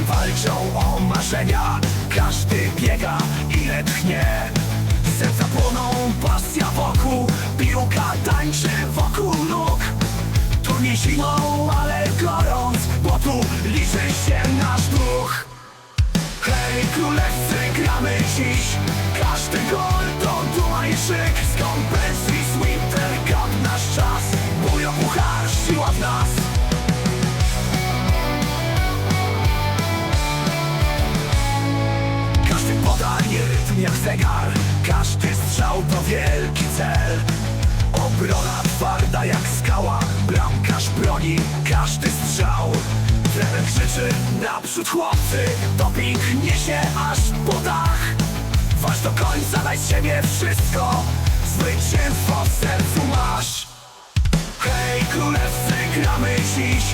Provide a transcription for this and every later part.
walczą o marzenia. Każdy biega ile tchnie. Serca płoną, pasja wokół. Piłka tańczy wokół nóg. Tu nie zimą, ale gorąc Bo tu liczy się nasz duch. Hej królewscy, gramy dziś. Każdy gol to duma i szyk Skąd Bensis, jak zegar. Każdy strzał to wielki cel. Obrona twarda jak skała. Bramkarz broni każdy strzał. Trener krzyczy naprzód chłopcy. Doping niesie aż po dach. Waż do końca, daj z siebie wszystko. Zwycięstwo w sercu masz. Hej królewscy, gramy dziś.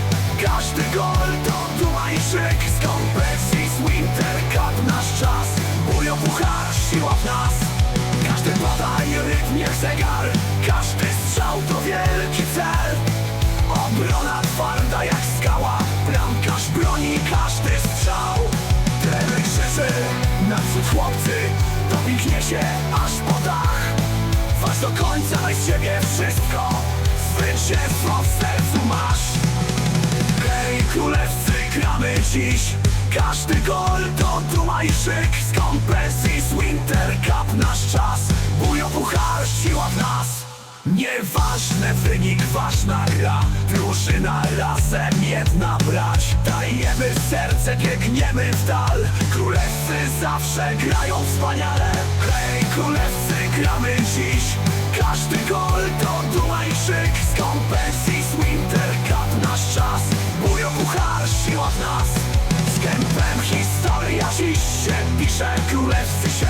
Każdy gol to duma i szyk Skąd Każdy podaje rytm zegar Każdy strzał to wielki cel. Obrona twarda jak skała Bramkarz broni każdy strzał. Trener krzyczy Naprzód chłopcy Doping niesie aż po dach. Waż do końca, daj z siebie wszystko Zwycięstwo w sercu masz. Hej królewscy, gramy dziś. Każdy gol to duma i szyk Skąd Persis, Winter Cup nasz czas Nieważne wynik, ważna gra. Drużyna razem jedna brać. Dajemy serce, biegniemy w dal. Królewscy zawsze grają wspaniale. Hej królewscy, gramy dziś. Każdy gol to duma i szyk Skąd Persis, Winter Cup nasz czas. Mój puchar, siła w nas. Z gębem historia dziś się pisze. Królewscy się,